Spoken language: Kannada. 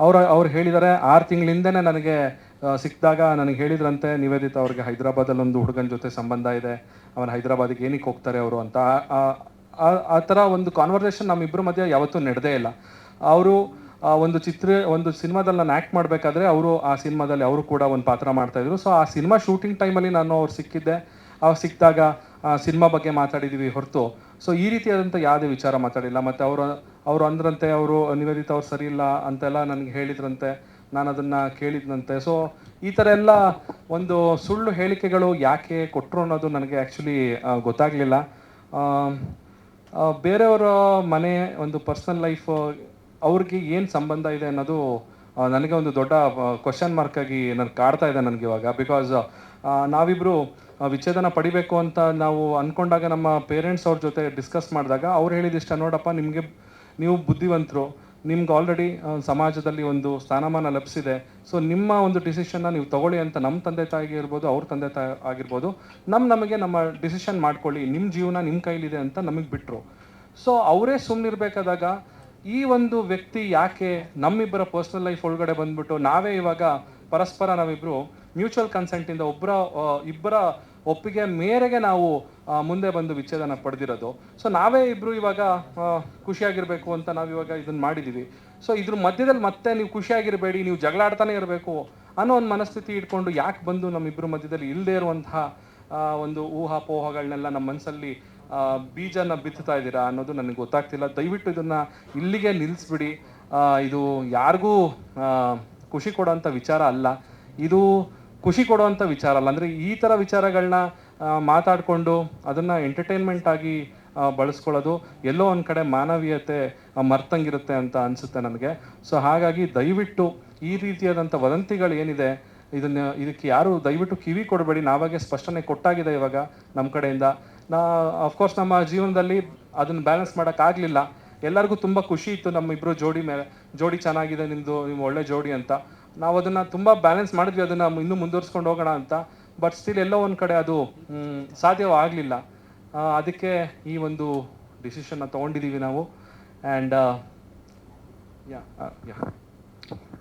ಅವ್ರು ಅವ್ರು ಹೇಳಿದ್ದಾರೆ ಆರು ತಿಂಗಳಿಂದನೇ ನನಗೆ ಸಿಕ್ಕಿದಾಗ ನನಗೆ ಹೇಳಿದ್ರಂತೆ, ನಿವೇದಿತ ಅವ್ರಿಗೆ ಹೈದರಾಬಾದಲ್ಲಿ ಒಂದು ಹುಡುಗನ ಜೊತೆ ಸಂಬಂಧ ಇದೆ, ಅವನು ಹೈದರಾಬಾದಿಗೆ ಏನಕ್ಕೆ ಹೋಗ್ತಾರೆ ಅವರು ಅಂತ. ಆ- ಥರ ಒಂದು ಕಾನ್ವರ್ಸೇಷನ್ ನಮ್ಮಿಬ್ಬರ ಮಧ್ಯೆ ಯಾವತ್ತೂ ನಡೆದೇ ಇಲ್ಲ. ಅವರು ಒಂದು ಚಿತ್ರ, ಒಂದು ಸಿನಿಮಾದಲ್ಲಿ ನಾನು ಆ್ಯಕ್ಟ್ ಮಾಡಬೇಕಾದ್ರೆ ಅವರು ಆ ಸಿನಿಮಾದಲ್ಲಿ ಅವರು ಕೂಡ ಒಂದು ಪಾತ್ರ ಮಾಡ್ತಾಯಿದ್ರು ಸೊ ಆ ಸಿನಿಮಾ ಶೂಟಿಂಗ್ ಟೈಮಲ್ಲಿ ನಾನು ಅವ್ರು ಸಿಕ್ಕಿದ್ದೆ. ಅವ್ರು ಸಿಕ್ಕಿದಾಗ ಸಿನಿಮಾ ಬಗ್ಗೆ ಮಾತಾಡಿದ್ದೀವಿ ಹೊರತು. ಸೊ ಈ ರೀತಿಯಾದಂಥ ಯಾವುದೇ ವಿಚಾರ ಮಾತಾಡಿಲ್ಲ. ಮತ್ತು ಅವರು ಅವರು ಅಂದ್ರಂತೆ, ಅವರು ನಿವೇದಿತ ಅವ್ರು ಸರಿ ಇಲ್ಲ ಅಂತೆಲ್ಲ ನನಗೆ ಹೇಳಿದ್ರಂತೆ. ನಾನು ಅದನ್ನು ಕೇಳಿದ್ನಂತೆ. ಸೊ ಈ ಥರ ಎಲ್ಲ ಒಂದು ಸುಳ್ಳು ಹೇಳಿಕೆಗಳು ಯಾಕೆ ಕೊಟ್ಟರು ಅನ್ನೋದು ನನಗೆ ಆ್ಯಕ್ಚುಲಿ ಗೊತ್ತಾಗಲಿಲ್ಲ. ಬೇರೆಯವರ ಮನೆ, ಒಂದು ಪರ್ಸನಲ್ ಲೈಫ್ ಅವ್ರಿಗೆ ಏನು ಸಂಬಂಧ ಇದೆ ಅನ್ನೋದು ನನಗೆ ಒಂದು ದೊಡ್ಡ ಕ್ವಶನ್ ಆಗಿ ನನಗೆ ಕಾಡ್ತಾ ಇದೆ ನನಗೆ ಇವಾಗ. ಬಿಕಾಸ್ ನಾವಿಬ್ಬರು ವಿಚ್ಛೇದನ ಪಡಿಬೇಕು ಅಂತ ನಾವು ಅಂದ್ಕೊಂಡಾಗ ನಮ್ಮ ಪೇರೆಂಟ್ಸ್ ಅವ್ರ ಜೊತೆ ಡಿಸ್ಕಸ್ ಮಾಡಿದಾಗ ಅವ್ರು ಹೇಳಿದಿಷ್ಟ ನೋಡಪ್ಪ ನಿಮಗೆ ನೀವು ಬುದ್ಧಿವಂತರು, ನಿಮ್ಗೆ ಆಲ್ರೆಡಿ ಸಮಾಜದಲ್ಲಿ ಒಂದು ಸ್ಥಾನಮಾನ ಲಭಿಸಿದೆ ಸೊ ನಿಮ್ಮ ಒಂದು ಡಿಸಿಷನ್ನ ನೀವು ತಗೊಳ್ಳಿ ಅಂತ ನಮ್ಮ ತಂದೆ ತಾಯಿಗೆ ಇರ್ಬೋದು, ಅವ್ರ ತಂದೆ ತಾಯಿ ಆಗಿರ್ಬೋದು. ನಮ್ಮ ನಮಗೆ ನಮ್ಮ ಡಿಸಿಷನ್ ಮಾಡ್ಕೊಳ್ಳಿ ನಿಮ್ಮ ಜೀವನ ನಿಮ್ಮ ಕೈಲಿದೆ ಅಂತ ನಮಗೆ ಬಿಟ್ಟರು ಸೊ ಅವರೇ ಸುಮ್ಮನಿರ್ಬೇಕಾದಾಗ ಈ ಒಂದು ವ್ಯಕ್ತಿ ಯಾಕೆ ನಮ್ಮಿಬ್ಬರ ಪರ್ಸ್ನಲ್ ಲೈಫ್ ಒಳಗಡೆ ಬಂದ್ಬಿಟ್ಟು ನಾವೇ ಇವಾಗ ಪರಸ್ಪರ ನಾವಿಬ್ರು ಮ್ಯೂಚುವಲ್ ಕನ್ಸೆಂಟಿಂದ ಒಬ್ಬರ ಇಬ್ಬರ ಒಪ್ಪಿಗೆ ಮೇರೆಗೆ ನಾವು ಮುಂದೆ ಬಂದು ವಿಚ್ಛೇದನ ಪಡೆದಿರೋದು. ಸೊ ನಾವೇ ಇಬ್ರು ಇವಾಗ ಖುಷಿಯಾಗಿರಬೇಕು ಅಂತ ನಾವು ಇವಾಗ ಇದನ್ನ ಮಾಡಿದೀವಿ. ಸೊ ಇದ್ರ ಮಧ್ಯದಲ್ಲಿ ಮತ್ತೆ ನೀವು ಖುಷಿಯಾಗಿರಬೇಡಿ, ನೀವು ಜಗಳಾಡ್ತಾನೆ ಇರಬೇಕು ಅನ್ನೋ ಒಂದು ಮನಸ್ಥಿತಿ ಇಟ್ಕೊಂಡು ಯಾಕೆ ಬಂದು ನಮ್ಮಿಬ್ಬರ ಮಧ್ಯದಲ್ಲಿ ಇಲ್ಲದೆ ಇರುವಂತಹ ಒಂದು ಊಹಾಪೋಹಗಳನ್ನೆಲ್ಲ ನಮ್ಮ ಮನಸ್ಸಲ್ಲಿ ಬೀಜನ ಬಿತ್ತುತ್ತಾ ಇದ್ದೀರಾ ಅನ್ನೋದು ನನಗೆ ಗೊತ್ತಾಗ್ತಿಲ್ಲ. ದಯವಿಟ್ಟು ಇದನ್ನು ಇಲ್ಲಿಗೆ ನಿಲ್ಲಿಸ್ಬಿಡಿ ಇದು ಯಾರಿಗೂ ಖುಷಿ ಕೊಡೋಂಥ ವಿಚಾರ ಅಲ್ಲ. ಇದು ಖುಷಿ ಕೊಡುವಂಥ ವಿಚಾರ ಅಲ್ಲ. ಅಂದರೆ ಈ ಥರ ವಿಚಾರಗಳನ್ನ ಮಾತಾಡಿಕೊಂಡು ಅದನ್ನು ಎಂಟರ್ಟೈನ್ಮೆಂಟ್ ಆಗಿ ಬಳಸ್ಕೊಳ್ಳೋದು ಎಲ್ಲೋ ಒಂದು ಕಡೆ ಮಾನವೀಯತೆ ಮರ್ತಂಗಿರುತ್ತೆ ಅಂತ ಅನಿಸುತ್ತೆ ನನಗೆ. ಸೊ ಹಾಗಾಗಿ ದಯವಿಟ್ಟು ಈ ರೀತಿಯಾದಂಥ ವದಂತಿಗಳು ಏನಿದೆ, ಇದನ್ನು, ಇದಕ್ಕೆ ಯಾರು ದಯವಿಟ್ಟು ಕಿವಿ ಕೊಡಬೇಡಿ. ನಾವಾಗೆ ಸ್ಪಷ್ಟನೆ ಕೊಟ್ಟಾಗಿದೆ ಇವಾಗ ನಮ್ಮ ಕಡೆಯಿಂದ. ನಾ ಅಫ್ಕೋರ್ಸ್ ನಮ್ಮ ಜೀವನದಲ್ಲಿ ಅದನ್ನು ಬ್ಯಾಲೆನ್ಸ್ ಮಾಡೋಕ್ಕಾಗಲಿಲ್ಲ ಎಲ್ಲರಿಗೂ ತುಂಬ ಖುಷಿ ಇತ್ತು. ನಮ್ಮಿಬ್ಬರು ಜೋಡಿ ಮೇಲೆ ಜೋಡಿ ಚೆನ್ನಾಗಿದೆ ನಿಮ್ಮದು ನಿಮ್ಮ ಒಳ್ಳೆ ಜೋಡಿ ಅಂತ. ನಾವು ಅದನ್ನು ತುಂಬ ಬ್ಯಾಲೆನ್ಸ್ ಮಾಡಿದ್ವಿ, ಅದನ್ನು ಇನ್ನೂ ಮುಂದುವರ್ಸ್ಕೊಂಡು ಹೋಗೋಣ ಅಂತ. ಬಟ್ ಸ್ಟಿಲ್ ಎಲ್ಲೋ ಒಂದು ಕಡೆ ಅದು ಸಾಧ್ಯವಾಗಲಿಲ್ಲ ಅದಕ್ಕೆ ಈ ಒಂದು ಡಿಸಿಷನ್ನ ತೊಗೊಂಡಿದ್ದೀವಿ ನಾವು. And yeah yeah